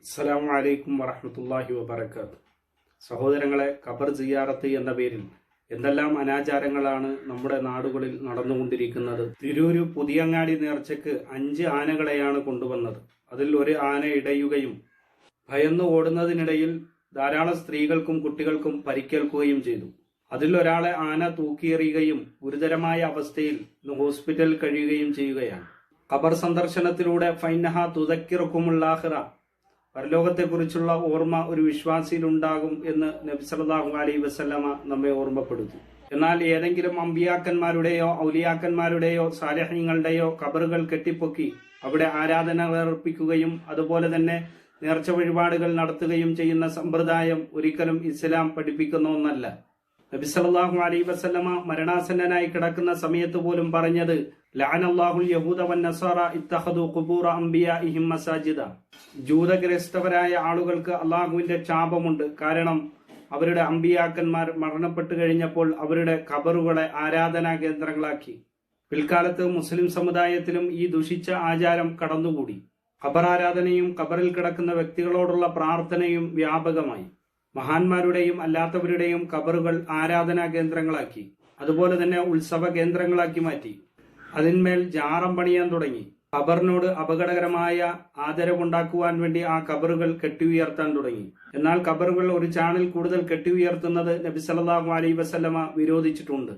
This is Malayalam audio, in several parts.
അസ്സലാമു അലൈക്കും വറഹ്മത്തുള്ളാഹി വബറകാത്ത് സഹോദരങ്ങളെ ഖബർ ജിയാറത്ത് എന്ന പേരിൽ എന്തെല്ലാം അനാചാരങ്ങളാണ് നമ്മുടെ നാടുകളിൽ നടന്നുകൊണ്ടിരിക്കുന്നത്. തിരൂര് പുതിയങ്ങാടി നേർച്ചയ്ക്ക് അഞ്ച് ആനകളെയാണ് കൊണ്ടുവന്നത്. അതിൽ ഒരു ആന ഇടയുകയും ഭയന്ന് ഓടുന്നതിനിടയിൽ ധാരാളം സ്ത്രീകൾക്കും കുട്ടികൾക്കും പരിക്കേൽക്കുകയും ചെയ്തു. അതിൽ ഒരാളെ ആന തൂക്കിയെറിയുകയും ഗുരുതരമായ അവസ്ഥയിൽ ഹോസ്പിറ്റലിൽ കഴിയുകയും ചെയ്യുകയാണ്. ഖബർ സന്ദർശനത്തിലൂടെ ഫൈനഹ തുതക്കിറക്കുമുള്ളാഹിറ പരലോകത്തെക്കുറിച്ചുള്ള ഓർമ്മ ഒരു വിശ്വാസിയിലുണ്ടാകും എന്ന് നബി സല്ലല്ലാഹു അലൈഹി വസല്ലമ നമ്മെ ഓർമ്മപ്പെടുത്തി. എന്നാൽ ഏതെങ്കിലും അമ്പിയാക്കന്മാരുടെയോ ഔലിയാക്കന്മാരുടെയോ സാലഹ്യങ്ങളുടെയോ കബറുകൾ കെട്ടിപ്പൊക്കി അവിടെ ആരാധന അർപ്പിക്കുകയും അതുപോലെ തന്നെ നേർച്ച വഴിപാടുകൾ നടത്തുകയും ചെയ്യുന്ന സമ്പ്രദായം ഒരിക്കലും ഇസ്ലാം പഠിപ്പിക്കുന്ന ഒന്നല്ല. നബി സല്ലല്ലാഹു അലൈഹി വസല്ലമ മരണാസന്നനായി കിടക്കുന്ന സമയത്ത് പോലും പറഞ്ഞത് ലഅനല്ലാഹുൽ യഹൂദ വൻ നസാറ ഖുബൂറ അംബിയാഇഹിം മസാജിദ. ജൂതഗ്രസ്തവരായ ആളുകൾക്ക് അള്ളാഹുവിന്റെ ശാപമുണ്ട് കാരണം അവരുടെ അമ്പിയാക്കന്മാർ മരണപ്പെട്ടു കഴിഞ്ഞപ്പോൾ അവരുടെ ഖബറുകളെ ആരാധനാ കേന്ദ്രങ്ങളാക്കി. പിൽക്കാലത്ത് മുസ്ലിം സമുദായത്തിലും ഈ ദുഷിച്ച ആചാരം കടന്നുകൂടി. ഖബറാരാധനയും ഖബറിൽ കിടക്കുന്ന വ്യക്തികളോടുള്ള പ്രാർത്ഥനയും വ്യാപകമായി. മഹാന്മാരുടെയും അല്ലാത്തവരുടെയും കബറുകൾ ആരാധനാ കേന്ദ്രങ്ങളാക്കി അതുപോലെ തന്നെ ഉത്സവ കേന്ദ്രങ്ങളാക്കി മാറ്റി. അതിന്മേൽ ജാറം പണിയാൻ തുടങ്ങി. കബറിനോട് അപകടകരമായ ആദരവുണ്ടാക്കുവാൻ വേണ്ടി ആ ഖബറുകൾ കെട്ടിയുയർത്താൻ തുടങ്ങി. എന്നാൽ ഖബറുകൾ ഒരു ചാണിൽ കൂടുതൽ കെട്ടിയുയർത്തുന്നത് നബി സല്ലല്ലാഹു അലൈഹി വസല്ലമ വിരോധിച്ചിട്ടുണ്ട്.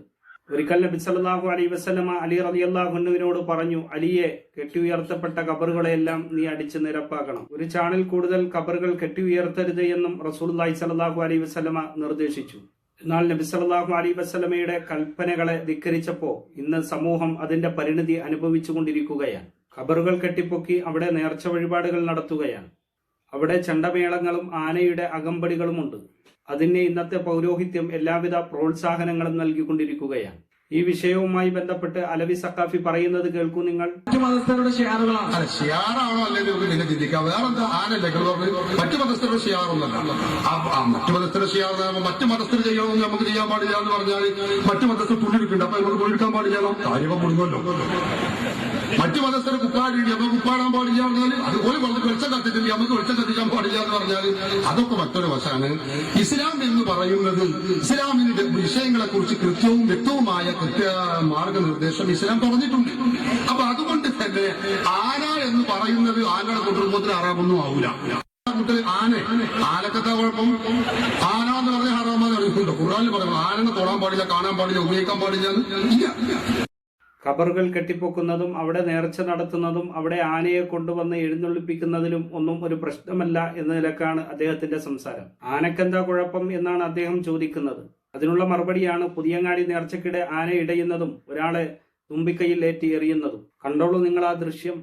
ഒരിക്കൽ നബി സല്ലല്ലാഹു അലൈഹി വസല്ലമ അലി റളിയല്ലാഹുവിനോട് പറഞ്ഞു അലിയെ കെട്ടിയുയർത്തപ്പെട്ട കബറുകളെല്ലാം നീ അടിച്ച് നിരപ്പാക്കണം. ഒരു ചാണിൽ കൂടുതൽ ഖബറുകൾ കെട്ടിയുയർത്തരുത് എന്നും റസൂലുള്ളാഹി സ്വല്ലല്ലാഹു അലൈഹി വസല്ലമ നിർദ്ദേശിച്ചു. എന്നാൽ നബി സല്ലല്ലാഹു അലൈഹി വസല്ലമയുടെ കൽപ്പനകളെ ധിക്കരിച്ചപ്പോൾ ഇന്ന് സമൂഹം അതിന്റെ പരിണിതി അനുഭവിച്ചുകൊണ്ടിരിക്കുകയാണ്. ഖബറുകൾ കെട്ടിപ്പൊക്കി അവിടെ നേർച്ച വഴിപാടുകൾ നടത്തുകയാണ്. അവിടെ ചണ്ടമേളങ്ങളും ആനയുടെ അകമ്പടികളുമുണ്ട്. അതിന് ഇന്നത്തെ പൗരോഹിത്യം എല്ലാവിധ പ്രോത്സാഹനങ്ങളും നൽകിക്കൊണ്ടിരിക്കുകയാണ്. ഈ വിഷയവുമായി ബന്ധപ്പെട്ട് അലവി സക്കാഫി പറയുന്നത് കേൾക്കൂ നിങ്ങൾ. മറ്റു മതസ്ഥരുടെ ഷിയാറുകളാണ് അല്ല ഷിയാറാണോ അല്ലെങ്കിൽ പിന്നെ ചിന്തിക്കാം? വേറെന്താ? ആനല്ലേ നിങ്ങൾ മറ്റു മതസ്ഥരുടെ ഷിയാറൊന്നല്ല മറ്റു മതസ്ഥരുടെ ഷിയാർ മറ്റു മതസ്ഥർ ചെയ്യണമെന്ന് നമുക്ക് ചെയ്യാൻ പാടില്ല എന്ന് പറഞ്ഞാൽ മറ്റു മതസ്ഥർ തുള്ളിരിക്കുന്നുണ്ട് അപ്പൊ നമുക്ക് തുള്ളിരിക്കാൻ പാടില്ലല്ലോ? കാര്യമോ മുടുങ്ങല്ലോ മറ്റു മതസ്ഥർ കുപ്പാടില്ല നമുക്ക് കുപ്പാടാൻ പാടില്ല പറഞ്ഞാൽ അത് ഒരു വളരെ വെളിച്ചം കത്തിട്ടില്ല നമുക്ക് വെളിച്ചം കത്തിക്കാൻ പാടില്ല എന്ന് പറഞ്ഞാൽ അതൊക്കെ മറ്റൊരു വശമാണ് ഇസ്ലാം എന്ന് പറയുന്നത് ഇസ്ലാമിന്റെ വിഷയങ്ങളെ കുറിച്ച് കൃത്യവും വ്യക്തവുമായ കൃത്യ മാർഗനിർദ്ദേശം ഇസ്ലാം പറഞ്ഞിട്ടുണ്ട്. അപ്പൊ അതുകൊണ്ട് തന്നെ ആന എന്ന് പറയുന്നത് ആനയുടെ കുടുംബത്തിന് ആറാമൊന്നും ആവൂല. ആന ആനക്കത്തെ കുഴപ്പം. ആന എന്ന് പറഞ്ഞ ഹറാമെന്ന് അറിയിക്കുന്നുണ്ടോ ഖുറാനിൽ പറയുന്നത് ആനനെ തൊടാൻ പാടില്ല കാണാൻ പാടില്ല ഉപയോഗിക്കാൻ പാടില്ല ഖബറുകൾ കെട്ടിപ്പൊക്കുന്നതും അവിടെ നേർച്ച നടത്തുന്നതും അവിടെ ആനയെ കൊണ്ടുവന്ന് എഴുന്നള്ളിപ്പിക്കുന്നതിലും ഒന്നും ഒരു പ്രശ്നമല്ല എന്ന നിലക്കാണ് അദ്ദേഹത്തിന്റെ സംസാരം. ആനക്കെന്താ കുഴപ്പം എന്നാണ് അദ്ദേഹം ചോദിക്കുന്നത്. അതിനുള്ള മറുപടിയാണ് പുതിയങ്ങാടി നേർച്ചക്കിടെ ആന ഇടയുന്നതും ഒരാളെ തുമ്പിക്കൈയിൽ ഏറ്റി എറിയുന്നതും. കണ്ടോളൂ നിങ്ങൾ ആ ദൃശ്യം.